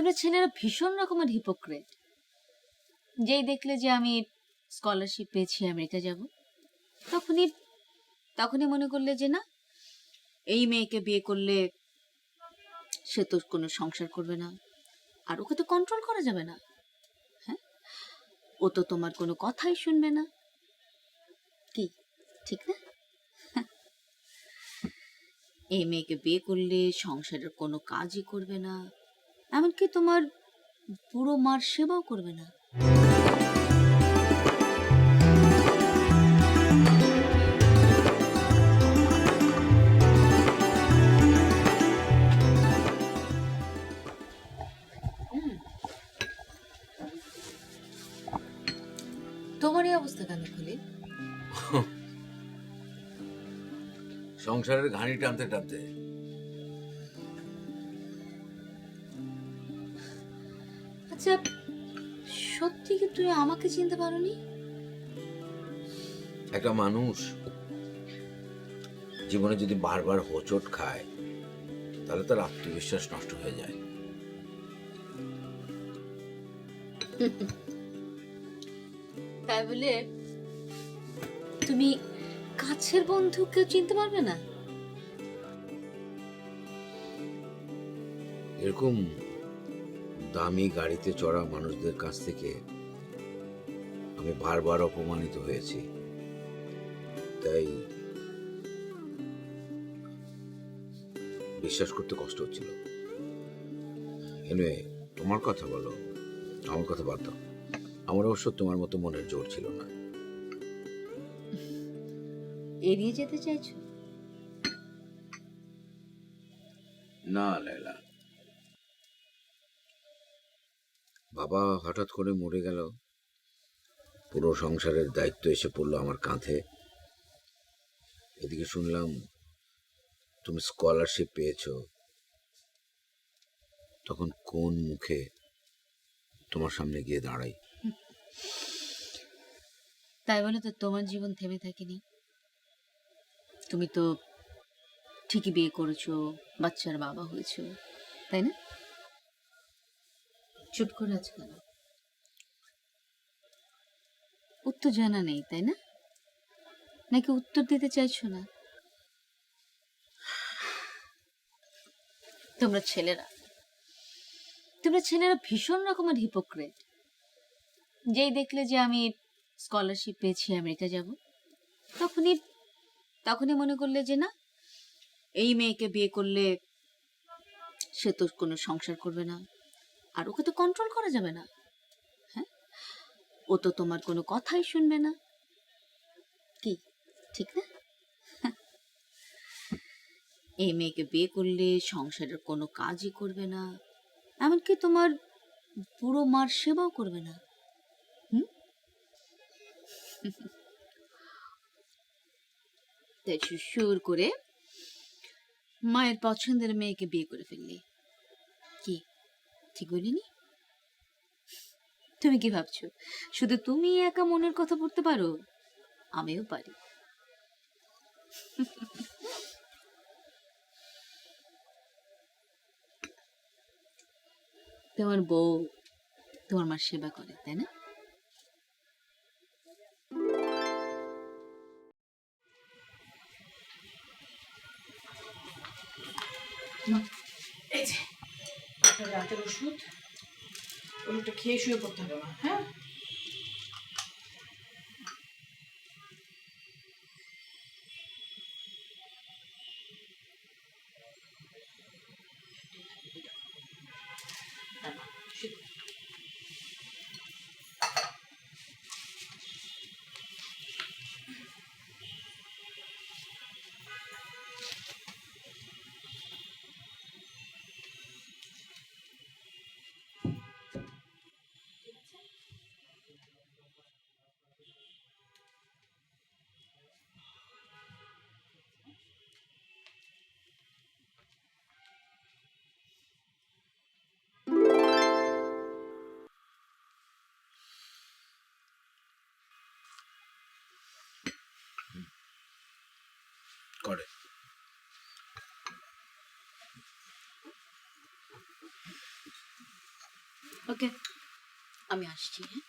তোমরা ছেলেরা ভীষণ রকমের হিপোক্রেট যেই দেখলে যে আমি স্কলারশিপ পেয়েছি, আমেরিকা যাব, তখনই তখনই মনে করলে যে না, এই মেয়েকে বিয়ে করলে সে তো কোনো সংসার করবে না, আর ওকে তো কন্ট্রোল করা যাবে না। হ্যাঁ? ও তো তোমার কোনো কথাই শুনবে না। কি? ঠিক না? এই মেয়েকে বিয়ে করলে সংসারের কোনো কাজই করবে না। এমনকি তোমার পুরো মার সেবাও করবে না। তোমার এই অবস্থা কেন খুলে? সংসারের ঘানি টানতে টানতে আচ্ছা সত্যি কি তুমি আমাকে চিনতে পারোনি? একটা মানুষ জীবনে যদি বারবার হোঁচট খায় তাহলে তার আত্মবিশ্বাস নষ্ট হয়ে যায়। তাই বলে তুমি কাছের বন্ধুকে চিনতে পারবে না? এরকম দামি গাড়িতে চড়া মানুষদের কাছ থেকে আমি বারবার অপমানিত হয়েছি। তাই বিশ্বাস করতে কষ্ট হচ্ছিল। এনিওয়ে তোমার কথা বলো আমার কথা বাদ দাও। আমার অবশ্য তোমার মতো মনের জোর ছিল না। এড়িয়ে যেতে চাইছো? না লাইলা বাবা হঠাৎ করে মরে গেল। পুরো সংসারের দায়িত্ব এসে পড়ল আমার কাঁধে। এদিকে শুনলাম, তুমি স্কলারশিপ পেয়েছ। তখন কোন মুখে তোমার সামনে গিয়ে দাঁড়াই? তাই বলে তো তোমার জীবন থেমে থাকেনি। তুমি তো ঠিকই বিয়ে করেছ, বাচ্চার বাবা হয়েছো, তাই না? চুপ করে। আছো কেন উত্তর জানা নেই, তাই না? নাকি উত্তর দিতে চাইছো না? তোমরা ছেলেরা তোমরা ছেলেরা ভীষণ রকমের হিপোক্রেট যেই দেখলে যে আমি স্কলারশিপ পেয়েছি, আমেরিকা যাব, তখনই তখনই মনে করলে যে না, এই মেয়েকে বিয়ে করলে সে তো কোনো সংসার করবে না। আর ওকে তো কন্ট্রোল করা যাবে না? হ্যাঁ? ও তো তোমার কোনো কথাই শুনবে না। কি? ঠিক না? এই মেয়েকে বিয়ে করলে সংসারের কোনো কাজই করবে না। এমনকি তোমার বুড়ো মার সেবাও করবে না। হুম? তাই সুর করে মায়ের পছন্দের মেয়েকে বিয়ে করে ফেললি। ঠিক বলিনি তুমি কি ভাবছ? শুধু তুমি একা মনের কথা পড়তে পারো? আমিও পারি। তোমার বউ তোমার মার সেবা করে, তাই না? যে আপনার রাতের ওষুধ। ওষুধটা খেয়ে শুয়ে পড়তে হবে না হ্যাঁ? করে। ওকে আমি আসছি হ্যাঁ?